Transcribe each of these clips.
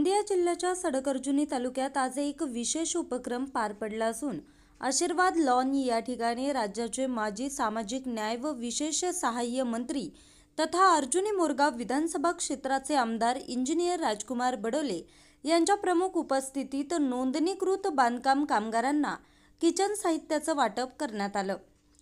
गोंदिया जिल्ह्याच्या सडकर्जुनी तालुक्यात आज एक विशेष उपक्रम पार पडला असून आशीर्वाद लॉन या ठिकाणी राज्याचे माजी सामाजिक न्याय व विशेष सहाय्य मंत्री तथा अर्जुनी मोरगाव विधानसभा क्षेत्राचे आमदार इंजिनियर राजकुमार बडोले यांच्या प्रमुख उपस्थितीत नोंदणीकृत बांधकाम कामगारांना किचन साहित्याचं वाटप करण्यात आलं.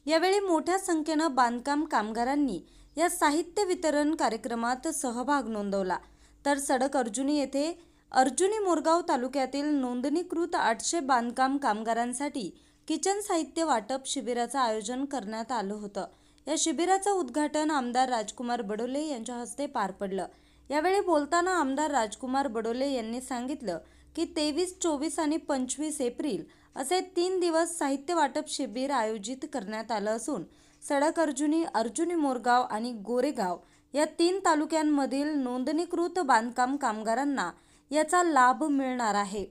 यावेळी मोठ्या संख्येनं बांधकाम कामगारांनी या साहित्य वितरण कार्यक्रमात सहभाग नोंदवला. तर सडक अर्जुनी येथे अर्जुनी मोरगाव तालुक्यातील नोंदणीकृत आठशे बांधकाम कामगारांसाठी किचन साहित्य वाटप शिबिराचं आयोजन करण्यात आलं होतं. या शिबिराचं उद्घाटन आमदार राजकुमार बडोले यांच्या हस्ते पार पडलं. यावेळी बोलताना आमदार राजकुमार बडोले यांनी सांगितलं की तेवीस चोवीस आणि पंचवीस एप्रिल असे तीन दिवस साहित्य वाटप शिबिर आयोजित करण्यात आलं असून सडक अर्जुनी अर्जुनी मोरगाव आणि गोरेगाव या तीन तालुक्यांमधील नोंदणीकृत बांधकाम कामगारांना याचा लाभ मिळणार आहे.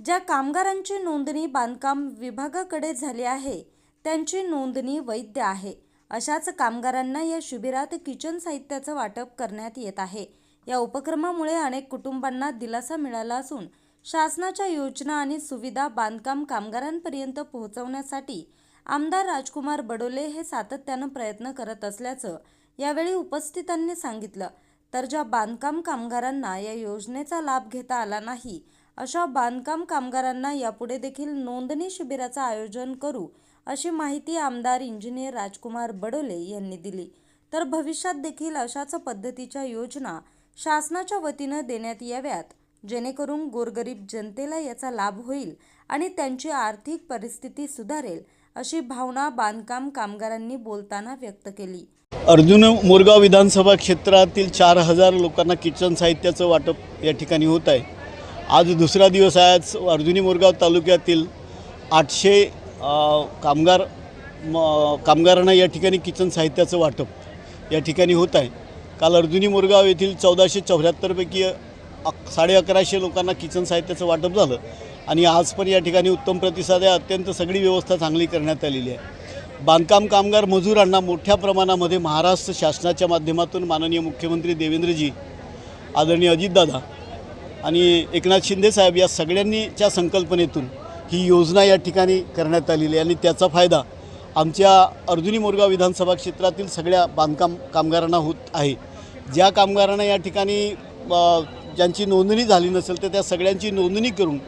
ज्या कामगारांची नोंदणी बांधकाम विभागाकडे झाली आहे त्यांची नोंदणी वैध आहे. अशाच कामगारांना या शिबिरात किचन साहित्याचं वाटप करण्यात येत आहे. या उपक्रमामुळे अनेक कुटुंबांना दिलासा मिळाला असून शासनाच्या योजना आणि सुविधा बांधकाम कामगारांपर्यंत पोहोचवण्यासाठी आमदार राजकुमार बडोले हे सातत्यानं प्रयत्न करत असल्याचं यावेळी उपस्थितांनी सांगितलं. तर ज्या बांधकाम कामगारांना या योजनेचा लाभ घेता आला नाही अशा बांधकाम कामगारांना यापुढे देखील नोंदणी शिबिराचं आयोजन करू अशी माहिती आमदार इंजिनियर राजकुमार बडोले यांनी दिली. तर भविष्यात देखील अशाच पद्धतीच्या योजना शासनाच्या वतीनं देण्यात याव्यात. जेणेकरून गोरगरीब जनतेला याचा लाभ होईल आणि त्यांची आर्थिक परिस्थिती सुधारेल अशी भावना बांधकाम कामगारांनी बोलताना व्यक्त केली. अर्जुन मोरगाव विधानसभा क्षेत्रातील चार हजार लोकांना किचन साहित्याचं वाटप या ठिकाणी होत आहे. आज दुसरा दिवस आहे. आज अर्जुनी मोरगाव तालुक्यातील आठशे कामगार म कामगारांना या ठिकाणी किचन साहित्याचं वाटप या ठिकाणी होत आहे. काल अर्जुनी मोरगाव येथील चौदाशे चौऱ्याहत्तरपैकी अक साडे अकराशे लोकांना किचन साहित्याचं वाटप झालं. आणि आज पण या ठिकाणी उत्तम प्रतिसाद आहे. अत्यंत सगळी व्यवस्था चांगली करण्यात आलेली आहे. बांधकाम कामगार मजुरांना मोठ्या प्रमाणामध्ये महाराष्ट्र शासनाच्या माध्यमातून माननीय मुख्यमंत्री देवेंद्रजी आदरणीय अजितदादा आणि एकनाथ शिंदेसाहेब या सगळ्यांनीच्या संकल्पनेतून ही योजना या ठिकाणी करण्यात आलेली आहे. आणि त्याचा फायदा आमच्या अर्जुनी मोरगाव विधानसभा क्षेत्रातील सगळ्या बांधकाम कामगारांना होत आहे. ज्या कामगारांना या ठिकाणी ज्यांची नोंदणी झाली नसेल तर त्या सगळ्यांची नोंदणी करून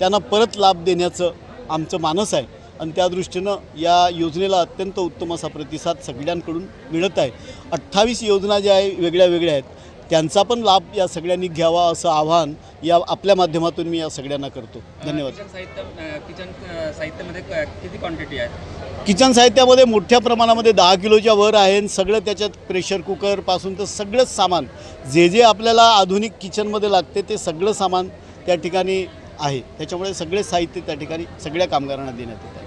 त्यांना परत लाभ देण्याचं आमचं मानस आहे. आणि त्या दृष्टीनं या योजनेला अत्यंत उत्तम असा प्रतिसाद सगळ्यांकडून मिळत आहे. अठ्ठावीस योजना ज्या आहे वेगळ्या वेगळ्या आहेत. त्यांचा पण लाभ या सगळ्यांनी घ्यावा असं आवाहन या आपल्या माध्यमातून मी या सगळ्यांना करतो. धन्यवाद. किचन साहित्य किचन साहित्यामध्ये किती क्वांटिटी आहे? किचन साहित्यामध्ये मोठ्या प्रमाणामध्ये दहा किलोच्या वर आहे आणि सगळं त्याच्यात प्रेशर कुकरपासून तर सगळंच सामान जे जे आपल्याला आधुनिक किचनमध्ये लागते ते सगळं सामान त्या ठिकाणी आहे. त्याच्यामुळे सगळे साहित्य त्या ठिकाणी सगळ्या कामगारांना देण्यात येत आहे.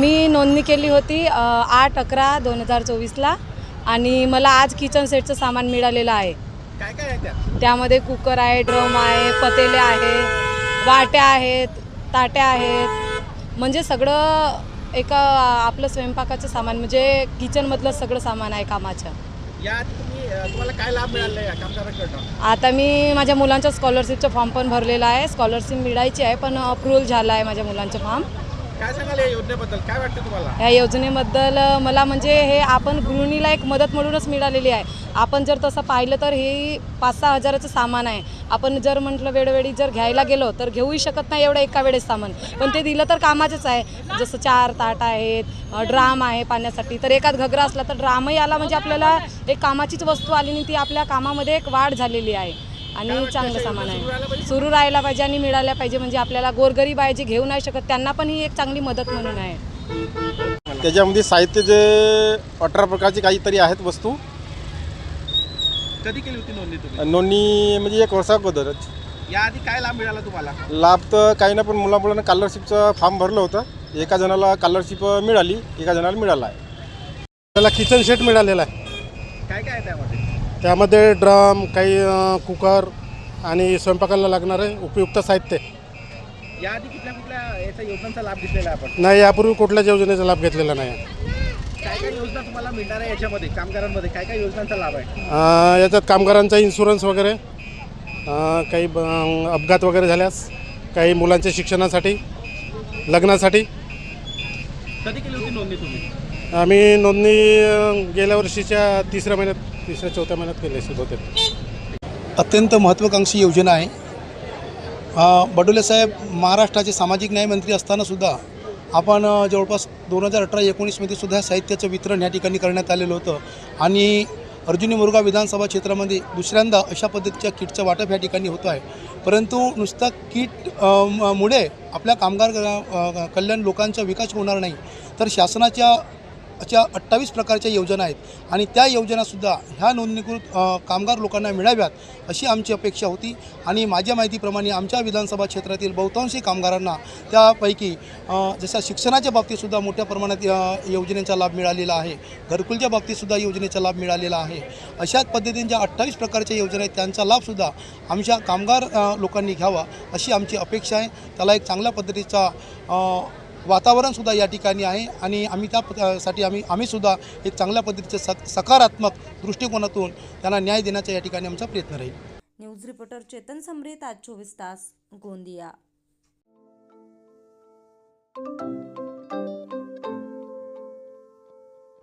मी नोंदणी केली होती आठ अकरा दोन हजार चोवीसला. आणि मला आज किचन सेटचं सामान मिळालेलं आहे. काय काय आहे त्यामध्ये कुकर आहे ड्रम आहे पतेले आहे वाट्या आहेत ताट्या आहेत. म्हणजे सगळं एका आपलं स्वयंपाकाचं सामान म्हणजे किचनमधलं सगळं सामान आहे कामाचं. यात तुम्हाला काय लाभ मिळाला कामगारांकडनं? आता मी माझ्या मुलांच्या स्कॉलरशिपचा फॉर्म पण भरलेला आहे. स्कॉलरशिप मिळायची आहे पण अप्रूव्हल झाला आहे माझ्या मुलांचा फॉर्म काय सांगाल या योजनेबद्दल? काय वाटतं तुम्हाला? ह्या योजनेबद्दल मला म्हणजे हे आपण गृहिणीला एक मदत म्हणूनच मिळालेली आहे. आपण जर तसं पाहिलं तर हे पाच सहा हजाराचं सामान आहे. आपण जर म्हटलं वेळोवेळी जर घ्यायला गेलो तर घेऊही शकत नाही एवढं एका वेळेस सामान. पण ते दिलं तर कामाचंच आहे. जसं चार ताट आहेत ड्राम आहे पाण्यासाठी. तर एकात घगरा असला तर ड्रामही आला म्हणजे आपल्याला एक कामाचीच वस्तू आली आणि ती आपल्या कामामध्ये एक वाढ झालेली आहे. आणि चांगलं सामान आहे. सुरू राहायला पाहिजे आणि मिळायला पाहिजे म्हणजे आपल्याला गोरगरीब आहे जे घेऊ नाही शकत त्यांना पण ही एक चांगली मदत म्हणून आहे. त्याच्यामध्ये साहित्य जे अठरा प्रकारचे काहीतरी आहेत वस्तू. कधी केली होती नोंदणी तुम्ही? नोंदणी म्हणजे एक वर्षा अगोदरच. याआधी काय लाभ मिळाला तुम्हाला? लाभ तर काही नाही पण मुलामुलांना स्कॉलरशिपचं फॉर्म भरलं होतं. एका जणाला स्कॉलरशिप मिळाली एका जणाला मिळाला आहे. त्याला किचन सेट मिळालेला आहे. काय काय आहे त्यामध्ये? त्यामध्ये ड्रम काही कुकर आणि स्वयंपाकाला लागणारे उपयुक्त साहित्य. याआधी कुठल्या कुठल्या योजनांचा लाभ घेतलेला आहे आपण? नाही यापूर्वी कुठल्याच योजनेचा लाभ घेतलेला नाही. काय काय योजना तुम्हाला मिळणार आहे याच्यामध्ये कामगारांमध्ये? काय काय योजनांचा लाभ आहे? अ, याच्यात कामगारांचा इन्शुरन्स वगैरे अ, काही ब- अपघात वगैरे झाल्यास काही मुलांच्या शिक्षणासाठी लग्नासाठी. कधी केली होती नोंदणी तुम्ही? आम्ही नोंदणी अ, गेल्या वर्षीच्या तिसऱ्या महिन्यात. तिसऱ्या चौथ्या महिन्यात केले असेल बहुतेक. अत्यंत महत्त्वाकांक्षी योजना आहे. बडोले साहेब महाराष्ट्राचे सामाजिक न्याय मंत्री असतानासुद्धा आपण जवळपास दोन हजार अठरा एकोणीसमध्ये सुद्धा साहित्याचं वितरण या ठिकाणी करण्यात आलेलं होतं. आणि अर्जुनी मुर्गा विधानसभा क्षेत्रामध्ये दुसऱ्यांदा अशा पद्धतीच्या किटचं वाटप या ठिकाणी होतं आहे. परंतु नुसता किट मुळे आपल्या कामगार कल्याण लोकांचा विकास होणार नाही. तर शासनाच्या अशा अठ्ठावीस प्रकारच्या योजना आहेत. आणि त्या योजनासुद्धा ह्या नोंदणीकृत कामगार लोकांना मिळाव्यात अशी आमची अपेक्षा होती. आणि माझ्या माहितीप्रमाणे आमच्या विधानसभा क्षेत्रातील बहुतांशी कामगारांना त्यापैकी जशा शिक्षणाच्या बाबतीतसुद्धा मोठ्या प्रमाणात योजनेचा लाभ मिळालेला आहे घरकुलच्या बाबतीतसुद्धा योजनेचा लाभ मिळालेला आहे. अशाच ज्या अठ्ठावीस प्रकारच्या योजना आहेत त्यांचा लाभसुद्धा आमच्या कामगार लोकांनी घ्यावा अशी आमची अपेक्षा आहे. त्याला एक चांगल्या पद्धतीचा वातावरणसुद्धा या ठिकाणी आहे आणि आम्ही त्यासाठी आम्ही आम्हीसुद्धा एक चांगल्या पद्धतीचं सक सकारात्मक दृष्टिकोनातून त्यांना न्याय देण्याचा या ठिकाणी आमचा प्रयत्न राहील. न्यूज रिपोर्टर चेतन समरीत आज चोवीस तास गोंदिया.